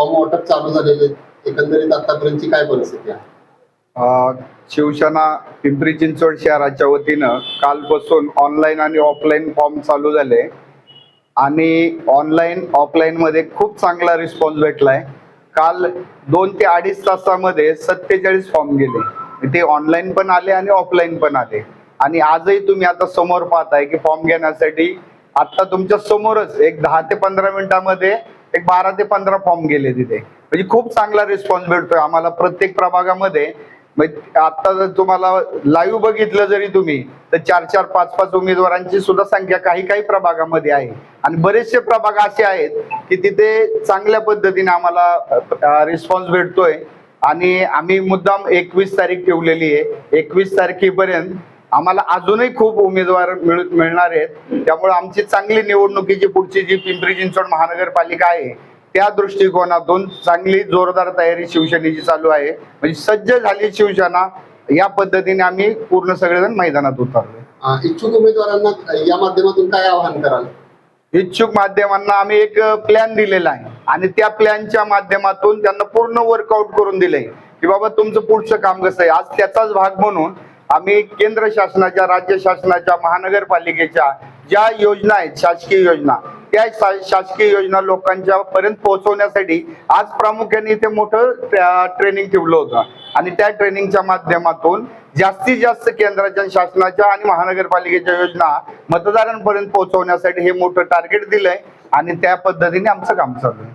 Form वाटप चालू झालेले एकंदरीत आतापर्यंतची काय परिस्थिती आहे? शिवसेना पिंपरी चिंचवड शहराच्या वतीनं कालपासून ऑनलाईन आणि ऑफलाईन फॉर्म चालू झाले. आणि ऑनलाईन ऑफलाईनमध्ये खूप चांगला रिस्पॉन्स भेटलाय. काल दोन ते अडीच तासामध्ये सत्तेचाळीस फॉर्म गेले. ते ऑनलाईन पण आले आणि ऑफलाईन पण आले. आणि आजही तुम्ही आता समोर पाहताय की फॉर्म घेण्यासाठी आता तुमच्या समोरच एक दहा ते पंधरा मिनिटामध्ये एक बारा ते पंधरा फॉर्म गेले तिथे. म्हणजे खूप चांगला रिस्पॉन्स भेटतोय आम्हाला प्रत्येक प्रभागामध्ये. म्हणजे आता जर तुम्हाला लाईव्ह बघितलं जरी तुम्ही तर चार चार पाच पाच उमेदवारांची सुद्धा संख्या काही काही प्रभागामध्ये आहे. आणि बरेचसे प्रभाग असे आहेत की तिथे चांगल्या पद्धतीने आम्हाला रिस्पॉन्स भेटतोय. आणि आम्ही मुद्दाम एकवीस तारीख ठेवलेली आहे. एकवीस तारखेपर्यंत आम्हाला अजूनही खूप उमेदवार मिळ- मिळणार आहेत. त्यामुळे आमची चांगली निवडणुकीची पुढची जी पिंपरी चिंचवड महानगरपालिका आहे त्या दृष्टिकोनातून चांगली जोरदार तयारी शिवसेनेची चालू आहे. म्हणजे सज्ज झाली शिवसेना या पद्धतीने आम्ही पूर्ण सगळेजण मैदानात उतरलोय अं, इच्छुक उमेदवारांना या माध्यमातून काय आवाहन कराल? इच्छुक माध्यमांना आम्ही एक प्लॅन दिलेला आहे. आणि त्या प्लॅनच्या माध्यमातून त्यांना पूर्ण वर्कआउट करून दिलंय. की बाबा तुमचं पुढचं काम कसं आहे? आज त्याचाच भाग म्हणून आम्ही केंद्र शासनाच्या राज्य शासनाच्या महानगरपालिकेच्या ज्या योजना आहेत शासकीय योजना त्या शासकीय योजना लोकांच्या पर्यंत पोहोचवण्यासाठी आज प्रामुख्याने इथे मोठं ट्रेनिंग ठेवलं होतं. आणि त्या ट्रेनिंगच्या माध्यमातून जास्तीत जास्त केंद्राच्या शासनाच्या आणि महानगरपालिकेच्या योजना मतदारांपर्यंत पोहोचवण्यासाठी हे मोठं टार्गेट दिलंय. आणि त्या पद्धतीने आमचं काम चालू आहे.